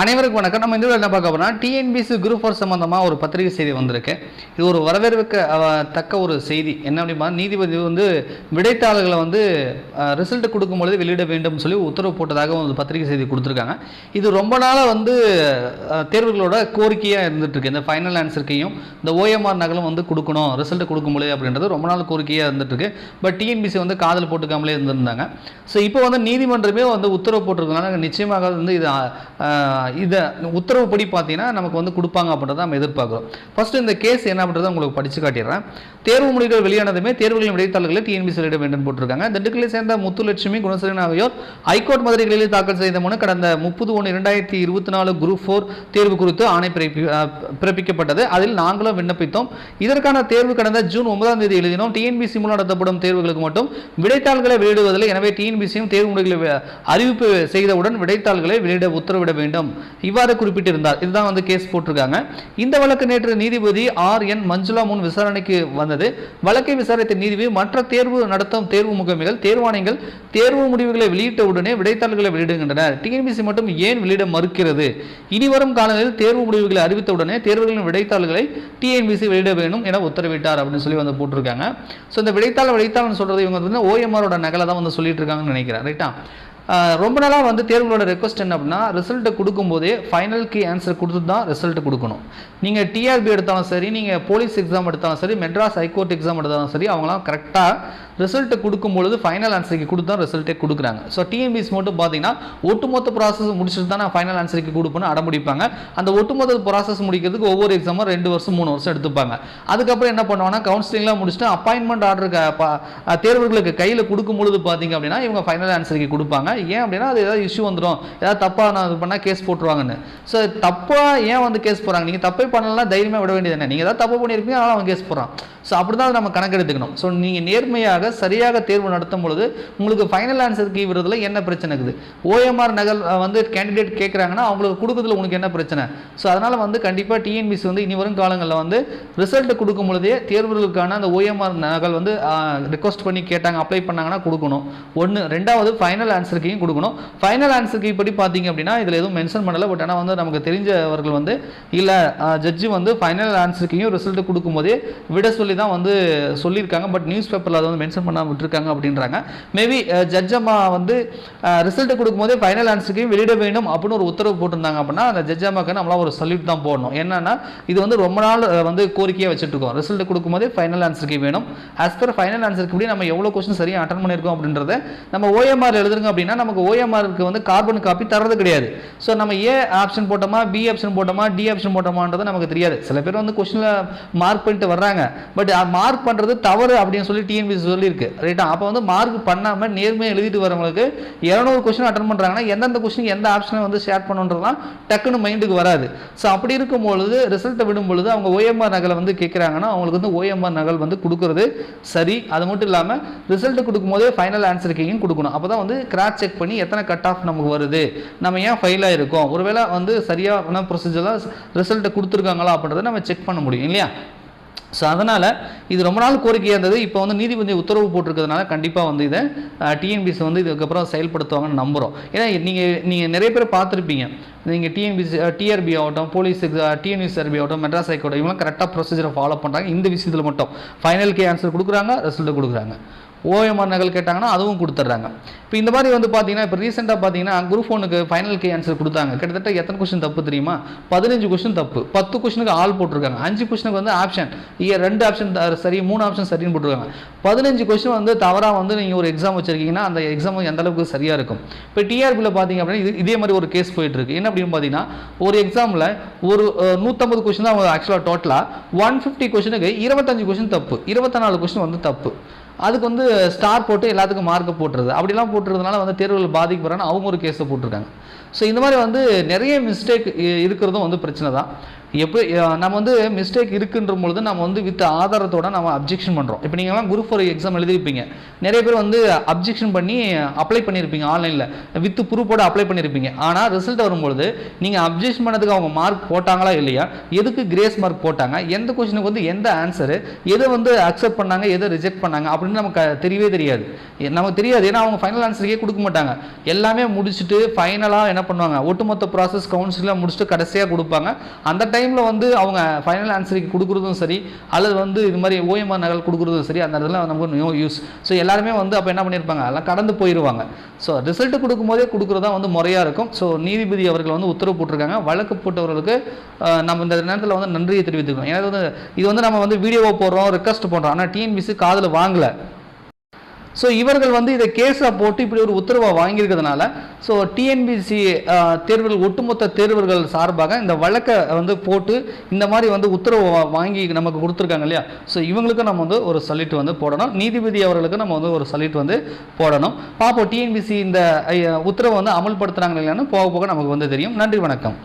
அனைவருக்கும் வணக்கம். நம்ம இந்த என்ன பார்க்க போனால் டிஎன்பிசி குரூப் ஃபோர் சம்மந்தமாக ஒரு பத்திரிகை செய்தி வந்திருக்கு. இது ஒரு வரவேற்க தக்க ஒரு செய்தி. என்ன அப்படின்னா நீதிபதி வந்து விடைத்தாளர்களை வந்து ரிசல்ட் கொடுக்கும்பொழுது வெளியிட வேண்டும் சொல்லி உத்தரவு போட்டதாக ஒரு பத்திரிகை செய்தி கொடுத்துருக்காங்க. இது ரொம்ப நாளாக வந்து தேர்வுகளோட கோரிக்கையாக இருந்துகிட்ருக்கு இந்த ஃபைனல் ஆன்சருக்கையும் இந்த ஓஎம்ஆர் நகலும் வந்து கொடுக்கணும் ரிசல்ட் கொடுக்கும்பொழுது அப்படின்றது ரொம்ப நாள் கோரிக்கையாக இருந்துகிட்ருக்கு பட் டிஎன்பிசி வந்து காதல் போட்டுக்காமலே இருந்திருந்தாங்க. ஸோ இப்போ வந்து நீதிமன்றமே வந்து உத்தரவு போட்டிருக்கனால நிச்சயமாக வந்து இது இதை உத்தரவுப்படி பார்த்தீங்கன்னா நமக்கு வந்து கொடுப்பாங்க அப்படின்றத நம்ம எதிர்பார்க்குறோம். ஃபர்ஸ்ட் இந்த கேஸ் என்ன பண்ணுறதை உங்களுக்கு படித்து காட்டிடுறேன். தேர்வு முடிவுகள் வெளியானதுமே தேர்வுகளின் விடைத்தாள்களை டிஎன்பி வெளியிட வேண்டும் போட்டிருக்காங்க. திண்டுக்கலை சேர்ந்த முத்துலட்சுமி குணசேகரன் ஆகியோர் ஹைகோர்ட் மதுரைகளில் தாக்கல் செய்த மனு கடந்த முப்பது ஒன்று இரண்டாயிரத்தி இருபத்தி நாலு குரூப் ஃபோர் தேர்வு குறித்து ஆணை பிறப்பி பிறப்பிக்கப்பட்டது. அதில் நாங்களும் விண்ணப்பித்தோம். இதற்கான தேர்வு கடந்த ஜூன் ஒன்பதாம் தேதி எழுதினோம். டிஎன்பிசி மூலம் நடத்தப்படும் தேர்வுகளுக்கு மட்டும் விடைத்தாள்களை வெளியிடுவதில்லை. எனவே டிஎன்பிசியும் தேர்வு முடிவுகளை அறிவிப்பு செய்தவுடன் விடைத்தாள்களை வெளியிட உத்தரவிட வேண்டும். இவ்வாறு குறிப்பிட்டிருந்தார். இதுதான் வந்து கேஸ் போட்டிருக்காங்க. இந்த வழக்கு நேற்று நீதிபதி ஆர் என் மஞ்சுளா முன் விசாரணைக்கு வந்தது. வழக்கை விசாரித்த நீதிபதி மற்ற தேர்வு நடத்தும் தேர்வு முகமைகள் தேர்வாணைகள் தேர்வு முடிவுகளை வெளியிட்ட உடனே விடைத்தாள்களை வெளியிடுகின்றனர். டிஎன்பிசி மட்டும் ஏன் வெளியிட மறுக்கிறது? இனி வரும் காலங்களில் தேர்வு முடிவுகளை அறிவித்தவுடனே தேர்வுகளின் விடைத்தாள்களை டிஎன்பிசி வெளியிட வேண்டும் என உத்தரவிட்டார் அப்படின்னு சொல்லி வந்து போட்டிருக்காங்க. ஸோ இந்த விடைத்தாள் விடைத்தாள்னு சொல்றது இவங்க வந்து ஓஎம்ஆரோட நகலை தான் வந்து சொல்லிட்டு இருக்காங்கன்னு நினைக்கிறேன். ரைட்டா ரொம்ப நாளாக வந்து தேர்வுகளோட ரெக்வஸ்ட் என்ன அப்படின்னா ரிசல்ட்டை கொடுக்கும்போதே ஃபைனலுக்கு ஆன்சர் கொடுத்து தான் ரிசல்ட் கொடுக்கணும். நீங்கள் டிஆர்பி எடுத்தாலும் சரி நீங்கள் போலீஸ் எக்ஸாம் எடுத்தாலும் சரி மெட்ராஸ் ஹைகோர்ட் எக்ஸாம் எடுத்தாலும் சரி அவங்களாம் கரெக்டாக ரிசல்ட்டை கொடுக்கும்பொழுது ஃபைனல் ஆன்சருக்கு கொடுத்து தான் ரிசல்ட்டே கொடுக்குறாங்க. ஸோ டிஎன்பிஎஸ் மட்டும் பார்த்தீங்கன்னா ஒட்டுமொத்த ப்ராசஸ் முடிச்சுட்டு தான் நான் ஃபைனல் ஆன்சருக்கு கொடுப்பேன்னு அடம்பிடிப்பாங்க. அந்த ஒட்டுமொத்த ப்ராசஸ் முடிக்கிறதுக்கு ஒவ்வொரு எக்ஸாமும் ரெண்டு வருஷம் மூணு வருஷம் எடுத்துப்பாங்க. அதுக்கப்புறம் என்ன பண்ணுவாங்கன்னா கவுன்சிலிங்லாம் முடிச்சுட்டு அப்பாயின்மெண்ட் ஆர்டர் தேர்வுகளுக்கு கையில் கொடுக்கும் பொழுது பார்த்தீங்க அப்படின்னா இவங்க ஃபைனல் ஆன்சருக்கு கொடுப்பாங்க. ஏன் அப்படின்னா அது ஏதாவது இஷ்யூ வந்துடும் ஏதாவது தப்பாக நான் இது பண்ணால் கேஸ் போட்டுருவாங்கன்னு. ஸோ தப்பாக ஏன் வந்து கேஸ் போகிறாங்க நீங்கள் தப்பே பண்ணலாம் தைரியமாக விட வேண்டியது என்ன நீங்கள் ஏதாவது தப்பு பண்ணியிருப்பீங்க அதனால் அவன் கேஸ் போடுறான். ஸோ அப்படி தான் நம்ம கணக்கெடுத்துக்கணும். ஸோ நீங்கள் நேர்மையாக சரியாக தேர்வு நடத்தும் பொழுது உங்களுக்கு ஃபைனல் ஆன்சர் கீ விடுறதுல என்ன பிரச்சனை இருக்குது? ஓஎம்ஆர் நகல் வந்து கேண்டிடேட் கேட்குறாங்கன்னா அவங்களுக்கு கொடுக்கறதுல உனக்கு என்ன பிரச்சனை? ஸோ அதனால் வந்து கண்டிப்பாக டிஎன்பிசி வந்து இனி வரும் காலங்களில் வந்து ரிசல்ட் கொடுக்கும் பொழுதே தேர்வுகளுக்கான அந்த ஓஎம்ஆர் நகல் வந்து ரிக்வஸ்ட் பண்ணி கேட்டாங்க அப்ளை பண்ணாங்கன்னா கொடுக்கணும். ஒன்று ரெண்டாவது ஃபைனல் ஆன்சர் ஆன்சருக்கையும் கொடுக்கணும். ஃபைனல் ஆன்சருக்கு இப்படி படி பார்த்தீங்க அப்படின்னா இதில் எதுவும் மென்ஷன் பண்ணலை. பட் ஆனால் வந்து நமக்கு தெரிஞ்சவர்கள் வந்து இல்லை ஜட்ஜி வந்து ஃபைனல் ஆன்சருக்கையும் ரிசல்ட்டு ரிசல்ட் கொடுக்கும்போதே விட சொல்லி தான் வந்து சொல்லியிருக்காங்க. பட் நியூஸ் பேப்பரில் அதை வந்து மென்ஷன் பண்ணாம விட்டுருக்காங்க அப்படின்றாங்க. மேபி ஜட்ஜம்மா வந்து ரிசல்ட்டு கொடுக்கும்போதே ஃபைனல் ஆன்சருக்கையும் வெளியிட வேண்டும் அப்படின்னு ஒரு உத்தரவு போட்டிருந்தாங்க அப்படின்னா அந்த ஜட்ஜ் அம்மாவுக்கு நம்மளாம் ஒரு சல்யூட் தான் போடணும். என்னன்னா இது வந்து ரொம்ப நாள் வந்து கோரிக்கையாக வச்சுட்டு இருக்கோம். ரிசல்ட் கொடுக்கும்போதே ஃபைனல் ஆன்சருக்கு வேணும். ஆஸ் பர் ஃபைனல் ஆன்சருக்கு இப்படி நம்ம எவ்வளோ கொஸ்டின் சரியாக அட்டன் பண்ணியிருக்கோம் அப்படின்றத நம்ம ஓஎம்ஆர் எழுதுறோங்க அப்படின்னா நமக்கு ஓஎம்ஆருக்கு வந்து கார்பன் காப்பி தரது கிடையாது. ஸோ நம்ம ஏ ஆப்ஷன் போட்டோமா பி ஆப்ஷன் போட்டோமா டி ஆப்ஷன் போட்டோமான்றது நமக்கு தெரியாது. சில பேர் வந்து கொஸ்டினில் மார்க் பண்ணிட்டு வர்றாங்க. பட் மார்க் பண்ணுறது தவறு அப்படின்னு சொல்லி டிஎன்பிசி சொல்லியிருக்கு. ரைட்டா அப்போ வந்து மார்க் பண்ணாமல் நேர்மையாக எழுதிட்டு வரவங்களுக்கு இரநூறு கொஸ்டின் அட்டன் பண்ணுறாங்கன்னா எந்தெந்த கொஸ்டின் எந்த ஆப்ஷனை வந்து ஷேர் பண்ணுன்றதுலாம் டக்குன்னு மைண்டுக்கு வராது. ஸோ அப்படி இருக்கும் பொழுது ரிசல்ட்டை விடும் பொழுது அவங்க ஓஎம்ஆர் நகலை வந்து கேட்குறாங்கன்னா அவங்களுக்கு வந்து ஓஎம்ஆர் நகல் வந்து கொடுக்கறது சரி. அது மட்டும் இல்லாமல் ரிசல்ட் கொடுக்கும்போதே ஃபைனல் ஆன்சர் கீயும் கொடுக்கணும். அப்போ தான் வந்து கிராஸ் செக் பண்ணி எத்தனை கட் ஆஃப் நமக்கு வருது? நம்ம ஏன் ஃபெயில் ஆயிருக்கோம்? ஒருவேளை வந்து சரியான ப்ரொசீஜர்லாம் ரிசல்ட்டை கொடுத்துருக்காங்களா அப்படின்றத நம்ம செக் பண்ண முடியும் இல்லையா? ஸோ அதனால் இது ரொம்ப நாள் கோரிக்கையாக இருந்தது. இப்போ வந்து நீதிபதி உத்தரவு போட்டிருக்கிறதுனால கண்டிப்பாக வந்து இதை டிஎன்பிசி வந்து இதுக்கப்புறம் செயல்படுத்துவாங்கன்னு நம்புகிறோம் ஏன்னா நீங்கள் நீங்கள் நிறைய பேர் பார்த்துருப்பீங்க. நீங்கள் டிஎன்பிசி டிஆர்பி ஆகட்டும் போலீஸ் டிஎன்யூசிஆர்பி ஆகட்டும் மெட்ராஸ் ஹைகோர்ட் இவங்களாம் கரெக்டாக ப்ரொசீஜரை ஃபாலோ பண்ணுறாங்க இந்த விஷயத்தில் மட்டும். ஃபைனலுக்கு ஆன்சர் கொடுக்குறாங்க ரிசல்ட்டு கொடுக்குறாங்க. ஓஎம்ஆர் நகல் கேட்டாங்கன்னா அதுவும் கொடுத்துட்றாங்க. இப்போ இந்த மாதிரி வந்து பார்த்தீங்கன்னா இப்போ ரீசெண்டாக பார்த்தீங்கன்னா குரூப் ஒனுக்கு ஃபைனல் கே ஆன்சர் கொடுத்தாங்க. கிட்டத்தட்ட எத்தனை கொஸ்டின் தப்பு தெரியுமா? பதினஞ்சு கொஸ்டின் தப்பு. பத்து கொஸ்டினுக்கு ஆள் போட்டிருக்காங்க. அஞ்சு கொஸ்டினுக்கு வந்து ஆப்ஷன் ரெண்டு ஆப்ஷன் சரி மூணு ஆப்ஷன் சரின்னு போட்டிருக்காங்க. பதினஞ்சு கொஸ்டின் வந்து தவறாக வந்து நீங்கள் ஒரு எக்ஸாம் வச்சிருக்கீங்கன்னா அந்த எக்ஸாம் எந்த அளவுக்கு சரியாக இருக்கும். இப்போ டிஆர்பியில் பார்த்தீங்க அப்படின்னா இது இதே மாதிரி ஒரு கேஸ் போயிட்டுருக்கு. என்ன அப்படின்னு பார்த்தீங்கன்னா ஒரு எக்ஸாமில் ஒரு நூற்றம்பது கொஸ்டின் தான் ஆக்சுவலாக டோட்டலாக ஒன் ஃபிஃப்டி கொஸ்டினுக்கு இருபத்தஞ்சு கொஸ்டின் தப்பு. இருபத்தி நாலு கொஸ்டின் வந்து தப்பு. அதுக்கு வந்து ஸ்டார் போட்டு எல்லாத்துக்கும் மார்க்கை போட்டுருது அப்படிலாம் போட்டுறதுனால வந்து தேர்வுகள் பாதிக்கப்படுறான்னு அவங்க ஒரு கேஸை போட்டிருக்காங்க. ஸோ இந்த மாதிரி வந்து நிறைய மிஸ்டேக் இருக்கிறதும் வந்து பிரச்சனை தான் எப்படி நம்ம வந்து மிஸ்டேக் இருக்குன்ற பொழுது நம்ம வந்து வித் ஆதாரத்தோட நம்ம அப்ஜெக்ஷன் பண்ணுறோம் இப்போ நீங்கள்லாம் குரூப் ஃபோர் எக்ஸாம் எழுதிருப்பீங்க நிறைய பேர் வந்து அப்ஜெக்ஷன் பண்ணி அப்ளை பண்ணியிருப்பீங்க ஆன்லைனில் வித் ப்ரூஃபோட அப்ளை பண்ணியிருப்பீங்க. ஆனால் ரிசல்ட் வரும்பொழுது நீங்கள் அப்ஜெக்ஷன் பண்ணதுக்கு அவங்க மார்க் போட்டாங்களா இல்லையா? எதுக்கு கிரேஸ் மார்க் போட்டாங்க? எந்த கொஸ்டினுக்கு வந்து எந்த ஆன்சரு எதை வந்து அக்செப்ட் பண்ணாங்க? எதை ரிஜெக்ட் பண்ணாங்க? அப்படின்னு நமக்கு தெரியவே தெரியாது. நமக்கு தெரியாது. ஏன்னா அவங்க ஃபைனல் ஆன்சருக்கே கொடுக்க மாட்டாங்க. எல்லாமே முடிச்சுட்டு ஃபைனலாக என்ன பண்ணுவாங்க? ஒட்டுமொத்த ப்ராசஸ் கவுன்சிலாக முடிச்சுட்டு கடைசியாக கொடுப்பாங்க. அந்த டைம் டைமில் வந்து அவங்க ஃபைனல் ஆன்சருக்கு கொடுக்குறதும் சரி அல்லது வந்து இது மாதிரி ஓஎம்ஆர் நகல் கொடுக்குறதும் சரி அந்த இடத்துல நமக்கு நோ யூஸ் ஸோ எல்லாருமே வந்து அப்போ என்ன பண்ணியிருப்பாங்க அதெல்லாம் கடந்து போயிடுவாங்க ஸோ ரிசல்ட் கொடுக்கும்போதே கொடுக்குறது தான் வந்து முறையாக இருக்கும். ஸோ நீதிபதி அவர்கள் வந்து உத்தரவு போட்டிருக்காங்க. வழக்கு போட்டவர்களுக்கு நம்ம இந்த நேரத்தில் வந்து நன்றியை தெரிவித்துக்கணும். ஏன்னா இது வந்து இது வந்து நம்ம வந்து வீடியோவை போடுறோம் ரிக்வஸ்ட் பண்ணுறோம் ஆனால் டிஎன்பிசி காதில் வாங்கலை. ஸோ இவர்கள் வந்து இதை கேஸாக போட்டு இப்படி ஒரு உத்தரவை வாங்கியிருக்கிறதுனால ஸோ டிஎன்பிசி தேர்வுகள் ஒட்டுமொத்த தேர்வுகள் சார்பாக இந்த வழக்கை வந்து போட்டு இந்த மாதிரி வந்து உத்தரவு வாங்கி நமக்கு கொடுத்துருக்காங்க இல்லையா? ஸோ இவங்களுக்கு நம்ம வந்து ஒரு சல்யூட் வந்து போடணும். நீதிபதி அவர்களுக்கு நம்ம வந்து ஒரு சல்யூட் வந்து போடணும். பார்ப்போம் டிஎன்பிசி இந்த உத்தரவை வந்து அமல்படுத்துகிறாங்க இல்லையான்னு போக போக நமக்கு வந்து தெரியும். நன்றி வணக்கம்.